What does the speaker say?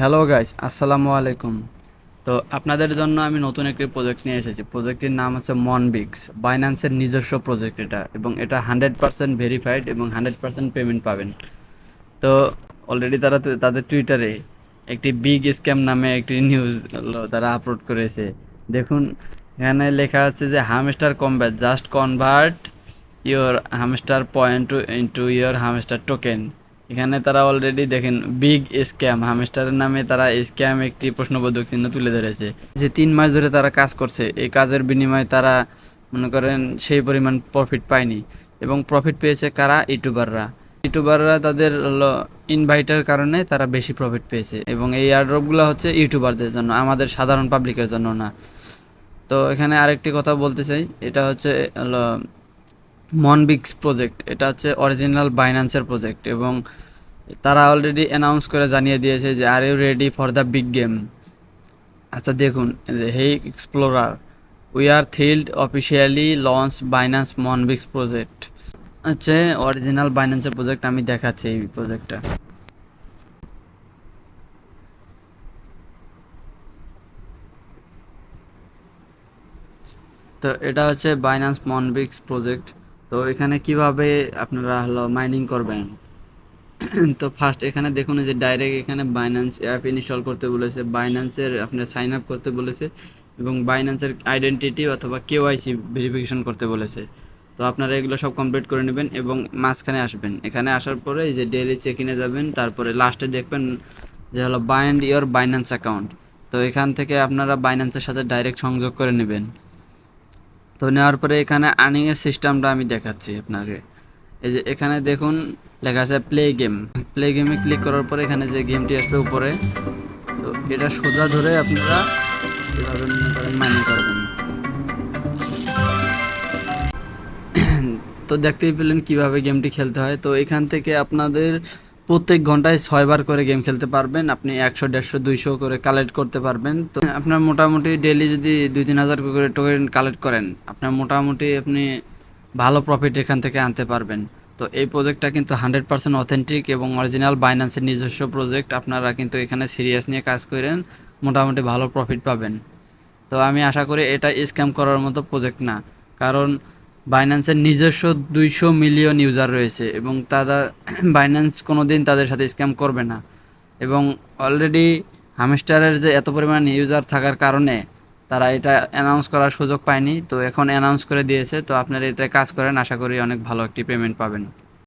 Hello guys আসসালামু আলাইকুম তো আপনাদের জন্য আমি নতুন একটি প্রজেক্ট নিয়ে এসেছি। প্রজেক্টটির নাম হচ্ছে মনবিক্স বাইন্যান্সের নিজস্ব প্রজেক্ট এটা এবং এটা হান্ড্রেড পার্সেন্ট ভেরিফাইড এবং হান্ড্রেড পার্সেন্ট পেমেন্ট পাবেন। তো অলরেডি তারা তাদের টুইটারে একটি বিগ স্ক্যাম নামে একটি নিউজ তারা আপলোড করেছে। দেখুন, এখানে লেখা আছে যে Hamster Kombat just convert your hamster point to into your hamster token এখানে তারা অলরেডি দেখেন বিগ স্ক্যাম হামস্টারের নামে তারা স্ক্যাম একটি প্রশ্নবোধক চিহ্ন তুলে ধরেছে। যে তিন মাস ধরে তারা কাজ করছে, এই কাজের বিনিময়ে তারা, মনে করেন, সেই পরিমাণ প্রফিট পায়নি। এবং প্রফিট পেয়েছে কারা? ইউটিউবাররা। ইউটিউবাররা তাদের ইনভাইটের কারণে তারা বেশি প্রফিট পেয়েছে। এবং এই এয়ারড্রপগুলো হচ্ছে ইউটিউবারদের জন্য, আমাদের সাধারণ পাবলিকের জন্য না। তো এখানে আরেকটি কথা বলতে চাই, এটা হচ্ছে মনবিক্স প্রজেক্ট এটা হচ্ছে অরিজিনাল বাইন্যান্সের প্রজেক্ট এবং তারা অলরেডি অ্যানাউন্স করে জানিয়ে দিয়েছে যে are you ready for the big game আচ্ছা দেখুন hey explorer we are thrilled officially launch Binance Moonbix project হচ্ছে অরিজিনাল বাইন্যান্সের প্রজেক্ট আমি দেখাচ্ছি এই প্রজেক্টটা তো এটা হচ্ছে বাইন্যান্স মনবিক্স প্রজেক্ট তো এখানে কীভাবে আপনারা হলো মাইনিং করবেন? তো ফার্স্ট এখানে দেখুন যে ডাইরেক্ট এখানে বাইন্যান্স অ্যাপ ইনস্টল করতে বলেছে। বাইন্যান্সের আপনার সাইন আপ করতে বলেছে এবং বাইন্যান্সের আইডেন্টিটি অথবা কেওয়াইসি ভেরিফিকেশন করতে বলেছে। তো আপনারা এগুলো সব কমপ্লিট করে নেবেন এবং মাঝখানে আসবেন। এখানে আসার পরে যে ডেলি চেক ইনে যাবেন, তারপরে লাস্টে দেখবেন যে হলো বাইন্ড ইওর বাইন্যান্স অ্যাকাউন্ট তো এখান থেকে আপনারা বাইন্যান্সের সাথে ডাইরেক্ট সংযোগ করে নেবেন। তো নেওয়ার পরে এখানে আর্নিংয়ের সিস্টেমটা আমি দেখাচ্ছি আপনাকে। এই যে এখানে দেখুন, লেখা আছে প্লে গেম প্লে গেমে ক্লিক করার পরে এখানে যে গেমটি আসবে উপরে, তো এটা সোজা ধরে আপনারা এভাবে করবেন। তো দেখতেই পেলেন কীভাবে গেমটি খেলতে হয়। তো এখান থেকে আপনাদের প্রত্যেক ঘন্টায় ছয়বার করে গেম খেলতে পারবেন। আপনি একশো, দেড়শো, দুইশো করে কালেক্ট করতে পারবেন। তো আপনার মোটামুটি ডেলি যদি দুই, তিন হাজার করে টোকেন কালেক্ট করেন, আপনার মোটামুটি আপনি ভালো প্রফিট এখান থেকে আনতে পারবেন। তো এই প্রজেক্টটা কিন্তু হান্ড্রেড পার্সেন্ট অথেন্টিক এবং অরিজিনাল বাইন্যান্সের নিজস্ব প্রজেক্ট আপনারা কিন্তু এখানে সিরিয়াস নিয়ে কাজ করেন, মোটামুটি ভালো প্রফিট পাবেন। তো আমি আশা করি এটা স্ক্যাম করার মতো প্রজেক্ট না। কারণ বাইন্যান্সের নিজস্ব দুইশো মিলিয়ন ইউজার রয়েছে এবং তারা বাইন্যান্স কোনো দিন তাদের সাথে স্ক্যাম করবে না। এবং অলরেডি হামস্টারের যে এত পরিমাণ ইউজার থাকার কারণে তারা এটা অ্যানাউন্স করার সুযোগ পায়নি। তো এখন অ্যানাউন্স করে দিয়েছে। তো আপনারা এটা কাজ করেন। আশা করি অনেক ভালো একটি পেমেন্ট পাবেন।